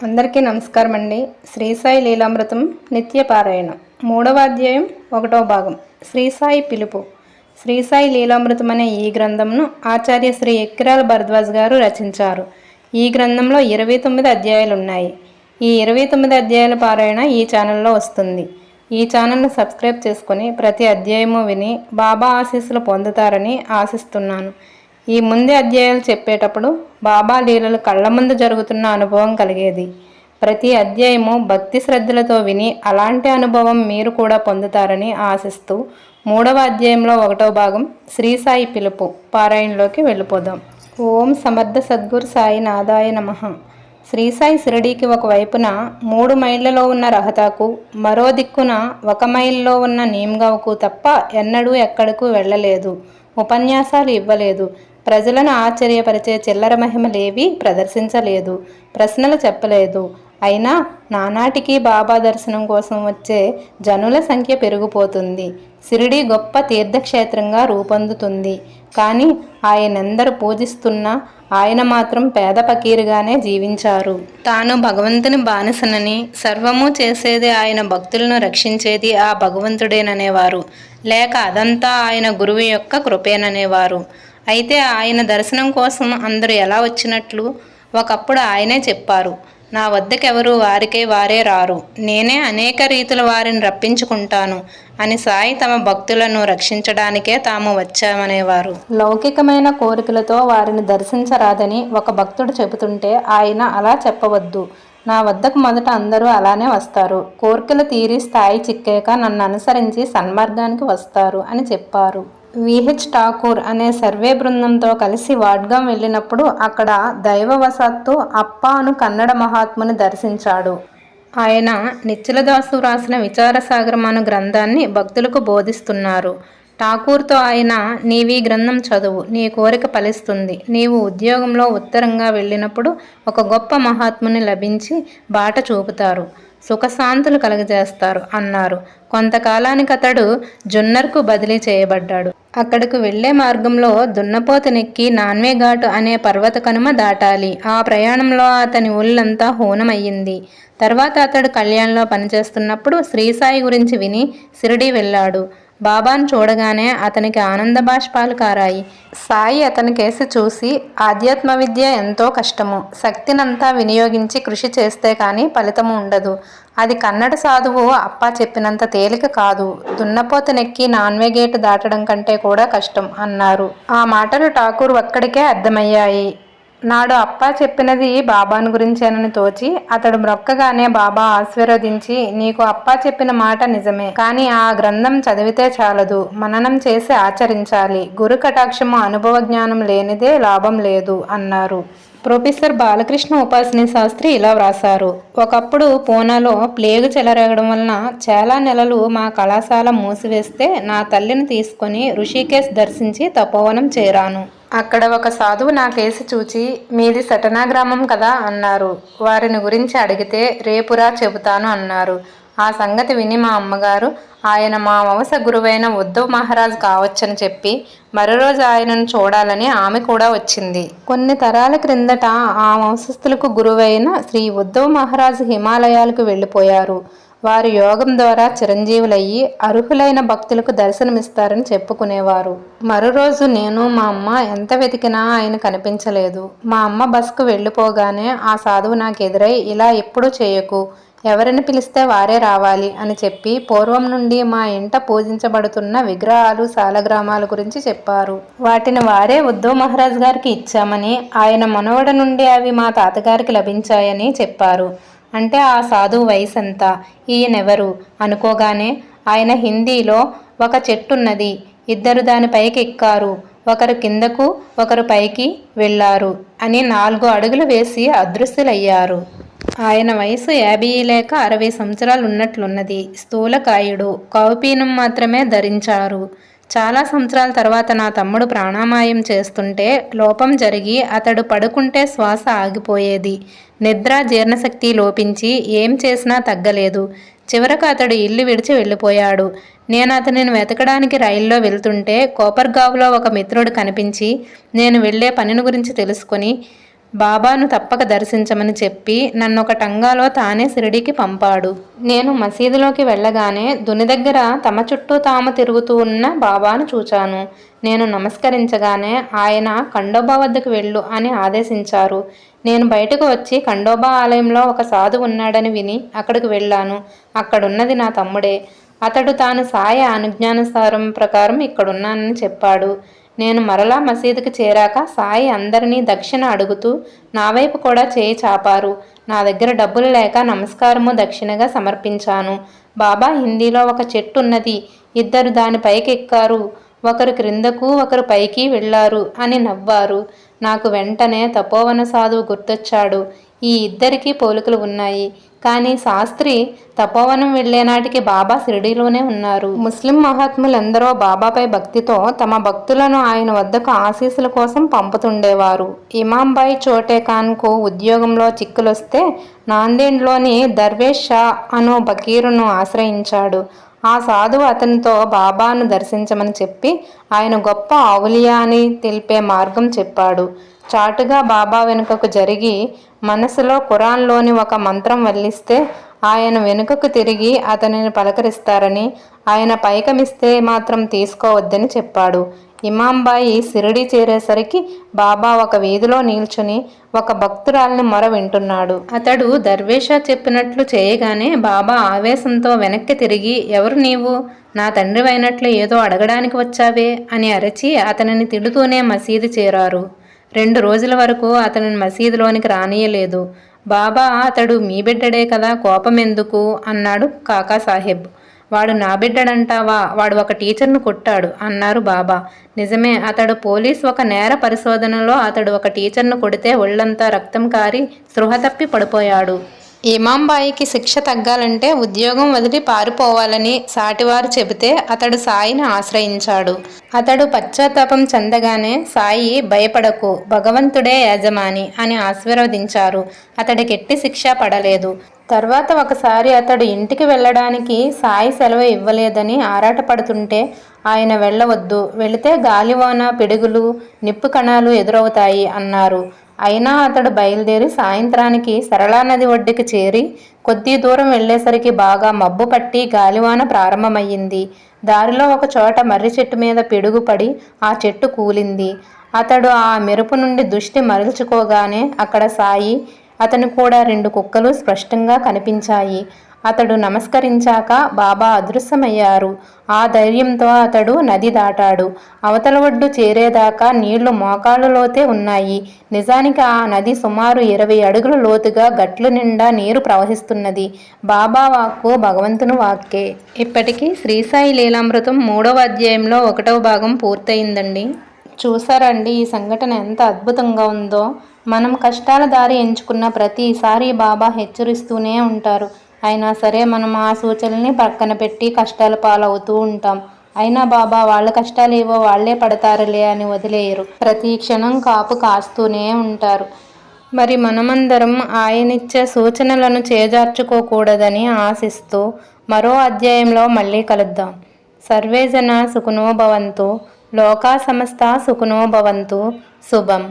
అందరికీ నమస్కారం అండి శ్రీసాయి లీలామృతం నిత్య పారాయణం. మూడవ అధ్యాయం ఒకటవ భాగం. శ్రీసాయి పిలుపు. శ్రీసాయి లీలామృతం అనే ఈ గ్రంథంను ఆచార్య శ్రీ ఎక్కిరాల భరద్వాజ్ గారు రచించారు. ఈ గ్రంథంలో ఇరవై తొమ్మిది అధ్యాయాలు ఉన్నాయి ఈ ఇరవై తొమ్మిది అధ్యాయాల పారాయణ ఈ ఛానల్లో వస్తుంది. ఈ ఛానల్ను సబ్స్క్రైబ్ చేసుకుని ప్రతి అధ్యాయము విని బాబా ఆశీస్సులు పొందుతారని ఆశిస్తున్నాను. ఈ ముందే అధ్యాయాలు చెప్పేటప్పుడు బాబా లీలలు కళ్ళ ముందు జరుగుతున్న అనుభవం కలిగేది. ప్రతి అధ్యాయము భక్తి శ్రద్ధలతో విని అలాంటి అనుభవం మీరు కూడా పొందుతారని ఆశిస్తూ మూడవ అధ్యాయంలో ఒకటో భాగం శ్రీ సాయి పిలుపు పారాయణలోకి వెళ్ళిపోదాం. ఓం సమర్థ సద్గురు సాయి నాదాయ నమః. శ్రీసాయి షిరడీకి ఒక వైపున మూడు మైళ్ళలో ఉన్న రహతాకు మరో దిక్కున ఒక మైల్లో ఉన్న నీమ్గావ్కు తప్ప ఎన్నడూ ఎక్కడకు వెళ్ళలేదు ఉపన్యాసాలు ఇవ్వలేదు ప్రజలను ఆశ్చర్యపరిచే చిల్లర మహిమలేవి ప్రదర్శించలేదు ప్రశ్నలు చెప్పలేదు. అయినా నానాటికి బాబా దర్శనం కోసం వచ్చే జనుల సంఖ్య పెరిగిపోతుంది. సిరిడి గొప్ప తీర్థక్షేత్రంగా రూపొందుతుంది. కానీ ఆయనందరూ పూజిస్తున్నా ఆయన మాత్రం పేద పకీరుగానే జీవించారు. తాను భగవంతుని బానిసనని సర్వము చేసేది ఆయన భక్తులను రక్షించేది ఆ భగవంతుడేననేవారు. లేక అదంతా ఆయన గురువు యొక్క కృపేననేవారు. అయితే ఆయన దర్శనం కోసం అందరూ ఎలా వచ్చినట్లు? ఒకప్పుడు ఆయనే చెప్పారు. నా వద్దకెవరు వారికే వారే రారు. నేనే అనేక రీతుల వారిని రప్పించుకుంటాను అని సాయి తమ భక్తులను రక్షించడానికే తాము వచ్చామనేవారు. లౌకికమైన కోరికలతో వారిని దర్శించరాదని ఒక భక్తుడు చెబుతుంటే ఆయన అలా చెప్పవద్దు. నా వద్దకు మొదట అందరూ అలానే వస్తారు. కోరికలు తీరి స్థాయి చిక్కాక నన్ను అనుసరించి సన్మార్గానికి వస్తారు అని చెప్పారు. విహెచ్ ఠాకూర్ అనే సర్వే బృందంతో కలిసి వాడ్గాం వెళ్ళినప్పుడు అక్కడ దైవవశాత్తు అప్ప అను కన్నడ మహాత్ముని దర్శించాడు. ఆయన నిచ్చలదాసు రాసిన విచారసాగరం అను గ్రంథాన్ని భక్తులకు బోధిస్తున్నారు. ఠాకూర్తో ఆయన నీవీ గ్రంథం చదువు నీ కోరిక ఫలిస్తుంది. నీవు ఉద్యోగంలో ఉత్తరంగా వెళ్ళినప్పుడు ఒక గొప్ప మహాత్ముని లభించి బాట చూపుతారు. సుఖశాంతులు కలగజేస్తారు అన్నారు. కొంతకాలానికి అతడు జున్నర్కు బదిలీ చేయబడ్డాడు. అక్కడకు వెళ్ళే మార్గంలో దున్నపోతనెక్కి నాన్వే ఘాటు అనే పర్వత కనుమ దాటాలి. ఆ ప్రయాణంలో అతని ఒళ్ళంతా హోనమయ్యింది. తర్వాత అతడు కళ్యాణ్లో పనిచేస్తున్నప్పుడు శ్రీసాయి గురించి విని సిరిడి వెళ్ళాడు. బాబాను చూడగానే అతనికి ఆనంద బాష్పాలు కారాయి. సాయి అతని కేసి చూసి ఆధ్యాత్మ విద్య ఎంతో కష్టము. శక్తినంతా వినియోగించి కృషి చేస్తే కానీ ఫలితము ఉండదు. అది కన్నడ సాధువు అప్ప చెప్పినంత తేలిక కాదు. దున్నపోతనెక్కి నాన్వే గేటు దాటడం కంటే కూడా కష్టం అన్నారు. ఆ మాటలు ఠాకూర్ ఒక్కడికే అర్థమయ్యాయి. నాడు అప్ప చెప్పినది బాబాను గురించేనని తోచి అతడు మ్రొక్కగానే బాబా ఆశీర్వదించి నీకు అప్ప చెప్పిన మాట నిజమే. కానీ ఆ గ్రంథం చదివితే చాలదు. మననం చేసి ఆచరించాలి. గురు కటాక్షము అనుభవ జ్ఞానం లేనిదే లాభం లేదు అన్నారు. ప్రొఫెసర్ బాలకృష్ణ ఉపాసని శాస్త్రి ఇలా వ్రాసారు ఒకప్పుడు పూనాలో ప్లేగు చెలరేగడం వలన చాలా నెలలు మా కళాశాల మూసివేస్తే నా తల్లిని తీసుకొని ఋషికేశ్ దర్శించి తపోవనం చేరాను. అక్కడ ఒక సాధువు నా కేసు చూచి మీది సటనా గ్రామం కదా అన్నారు. వారిని గురించి అడిగితే రేపురా చెబుతాను అన్నారు. ఆ సంగతి విని మా అమ్మగారు ఆయన మా వంశ గురువైన ఉద్ధవ్ మహారాజ్ కావచ్చని చెప్పి మరో రోజు ఆయనను చూడాలని ఆమె కూడా వచ్చింది. కొన్ని తరాల క్రిందట ఆ వంశస్థులకు గురువైన శ్రీ ఉద్ధవ్ మహారాజ్ హిమాలయాలకు వెళ్ళిపోయారు. వారు యోగం ద్వారా చిరంజీవులయ్యి అర్హులైన భక్తులకు దర్శనమిస్తారని చెప్పుకునేవారు. మరో రోజు నేను మా అమ్మ ఎంత వెతికినా ఆయన కనిపించలేదు. మా అమ్మ బస్కు వెళ్ళిపోగానే ఆ సాధువు నాకు ఎదురై ఇలా ఎప్పుడూ చేయకు. ఎవరిని పిలిస్తే వారే రావాలి అని చెప్పి పూర్వం నుండి మా ఇంట పూజించబడుతున్న విగ్రహాలు సాలగ్రామాల గురించి చెప్పారు. వాటిని వారే ఉద్ధవ్ మహారాజ్ గారికి ఇచ్చామని ఆయన మనవడ నుండి అవి మా తాతగారికి లభించాయని చెప్పారు. అంటే ఆ సాధువు వయసు ఎంత ఈయనెవరు? అనుకోగానే ఆయన హిందీలో ఒక చెట్టున్నది ఇద్దరు దాని పైకి ఎక్కారు. ఒకరు కిందకు ఒకరు పైకి వెళ్ళారు అని నాలుగు అడుగులు వేసి అదృశ్యులయ్యారు. ఆయన వయసు యాభై లేక అరవై సంవత్సరాలు ఉన్నట్లున్నది స్థూలకాయుడు. కౌపీనం మాత్రమే ధరించారు. చాలా సంవత్సరాల తర్వాత నా తమ్ముడు ప్రాణామాయం చేస్తుంటే లోపం జరిగి అతడు పడుకుంటే శ్వాస ఆగిపోయేది. నిద్ర జీర్ణశక్తి లోపించి ఏం చేసినా తగ్గలేదు. చివరకు అతడు ఇల్లు విడిచి వెళ్ళిపోయాడు. నేను అతనిని వెతకడానికి రైల్లో వెళ్తుంటే కోపర్గావ్లో ఒక మిత్రుడు కనిపించి నేను వెళ్ళే పనిని గురించి తెలుసుకొని బాబాను తప్పక దర్శించమని చెప్పి నన్ను ఒక టంగాలో తానే షిరిడీకి పంపాడు. నేను మసీదులోకి వెళ్ళగానే దుని దగ్గర తమ చుట్టూ తాము తిరుగుతూ ఉన్న బాబాను చూచాను. నేను నమస్కరించగానే ఆయన ఖండోబా వద్దకు వెళ్ళు అని ఆదేశించారు. నేను బయటకు వచ్చి ఖండోబా ఆలయంలో ఒక సాధు ఉన్నాడని విని అక్కడికి వెళ్ళాను. అక్కడున్నది నా తమ్ముడే. అతడు తాను సాయ అనుజ్ఞానుసారం ప్రకారం ఇక్కడున్నానని చెప్పాడు. నేను మరలా మసీదుకి చేరాక సాయి అందరినీ దక్షిణ అడుగుతూ నా వైపు కూడా చేయి చాపారు. నా దగ్గర డబ్బులు లేక నమస్కారము దక్షిణగా సమర్పించాను. బాబా హిందీలో ఒక చెట్టు ఉన్నది ఇద్దరు దాని పైకి ఎక్కారు ఒకరు క్రిందకు ఒకరు పైకి వెళ్ళారు అని నవ్వారు. నాకు వెంటనే తపోవన సాధువు గుర్తొచ్చాడు. ఈ ఇద్దరికీ పోలికలు ఉన్నాయి. కానీ శాస్త్రి తపోవనం వెళ్ళేనాటికి బాబా షిరిడీలోనే ఉన్నారు. ముస్లిం మహాత్ములందరూ బాబాపై భక్తితో తమ భక్తులను ఆయన వద్దకు ఆశీస్సుల కోసం పంపుతుండేవారు. ఇమాంబాయి చోటే ఖాన్కు ఉద్యోగంలో చిక్కులొస్తే నాందేడ్లోని దర్వేష్ షా అను బకీరును ఆశ్రయించాడు. ఆ సాధువు అతనితో బాబాను దర్శించమని చెప్పి ఆయన గొప్ప ఆవులియా అని తెలిపే మార్గం చెప్పాడు. చాటుగా బాబా వెనుకకు జరిగి మనసులో ఖురాన్లోని ఒక మంత్రం వల్లిస్తే ఆయన వెనుకకు తిరిగి అతనిని పలకరిస్తారని ఆయన పైకమిస్తే మాత్రం తీసుకోవద్దని చెప్పాడు. ఇమాంబాయి సిరిడి చేరేసరికి బాబా ఒక వీధిలో నిల్చుని ఒక భక్తురాల్ని మొర వింటున్నాడు అతడు దర్వేషా చెప్పినట్లు చేయగానే బాబా ఆవేశంతో వెనక్కి తిరిగి ఎవరు నీవు? నా తండ్రివైనట్లు ఏదో అడగడానికి వచ్చావే? అని అరచి అతనిని తిడుతూనే మసీదు చేరారు. రెండు రోజుల వరకు అతనిని మసీదులోనికి రానియలేదు. బాబా అతడు మీ బిడ్డడే కదా కోపం ఎందుకు అన్నాడు కాకా సాహెబ్. వాడు నా బిడ్డడంటావా? వాడు ఒక టీచర్ను కొట్టాడు అన్నారు బాబా. నిజమే అతడు పోలీస్ ఒక నేర పరిశోధనలో అతడు ఒక టీచర్ను కొడితే ఒళ్ళంతా రక్తం కారి స్పృహ తప్పి పడిపోయాడు. ఇమాంబాయికి శిక్ష తగ్గాలంటే ఉద్యోగం వదిలి పారిపోవాలని సాటివారు చెబితే అతడు సాయిని ఆశ్రయించాడు. అతడు పశ్చాత్తాపం చెందగానే సాయి భయపడకు భగవంతుడే యజమాని అని ఆశీర్వదించారు. అతడి ఎట్టి శిక్ష పడలేదు. తర్వాత ఒకసారి అతడు ఇంటికి వెళ్ళడానికి సాయి సెలవు ఇవ్వలేదని ఆరాటపడుతుంటే ఆయన వెళ్ళవద్దు వెళితే గాలివాన పిడుగులు నిప్పు కణాలు ఎదురవుతాయి అన్నారు. అయినా అతడు బయలుదేరి సాయంత్రానికి సరళా నది ఒడ్డుకి చేరి కొద్ది దూరం వెళ్ళేసరికి బాగా మబ్బు పట్టి గాలివాన ప్రారంభమయ్యింది. దారిలో ఒక చోట మర్రి చెట్టు మీద పిడుగు పడి ఆ చెట్టు కూలింది. అతడు ఆ మెరుపు నుండి దృష్టి మరల్చుకోగానే అక్కడ సాయి అతను కూడా రెండు కుక్కలు స్పష్టంగా కనిపించాయి. అతడు నమస్కరించాక బాబా అదృశ్యమయ్యారు. ఆ ధైర్యంతో అతడు నది దాటాడు. అవతల ఒడ్డు చేరేదాకా నీళ్ళు మోకాళ్ళలోతే ఉన్నాయి. నిజానికి ఆ నది సుమారు ఇరవై అడుగుల లోతుగా గట్లు నిండా నీరు ప్రవహిస్తున్నది. బాబా వాక్కు భగవంతుని వాక్కే. ఇప్పటికీ శ్రీసాయి లీలామృతం మూడవ అధ్యాయంలో ఒకటవ భాగం పూర్తయిందండి. చూసారండి ఈ సంఘటన ఎంత అద్భుతంగా ఉందో. మనం కష్టాల దారి ఎంచుకున్న ప్రతిసారి బాబా హెచ్చరిస్తూనే ఉంటారు. అయినా సరే మనం ఆ సూచనల్ని పక్కన పెట్టి కష్టాల పాలవుతూ ఉంటాం. అయినా బాబా వాళ్ళ కష్టాలు ఏవో వాళ్ళే పడతారులే అని వదిలేయరు. ప్రతి క్షణం కాపు కాస్తూనే ఉంటారు. మరి మనమందరం ఆయనిచ్చే సూచనలను చేజార్చుకోకూడదని ఆశిస్తూ మరో అధ్యాయంలో మళ్ళీ కలుద్దాం. సర్వేజన సుఖనోభవంతు లోకా సమస్త సుఖనోభవంతు శుభం.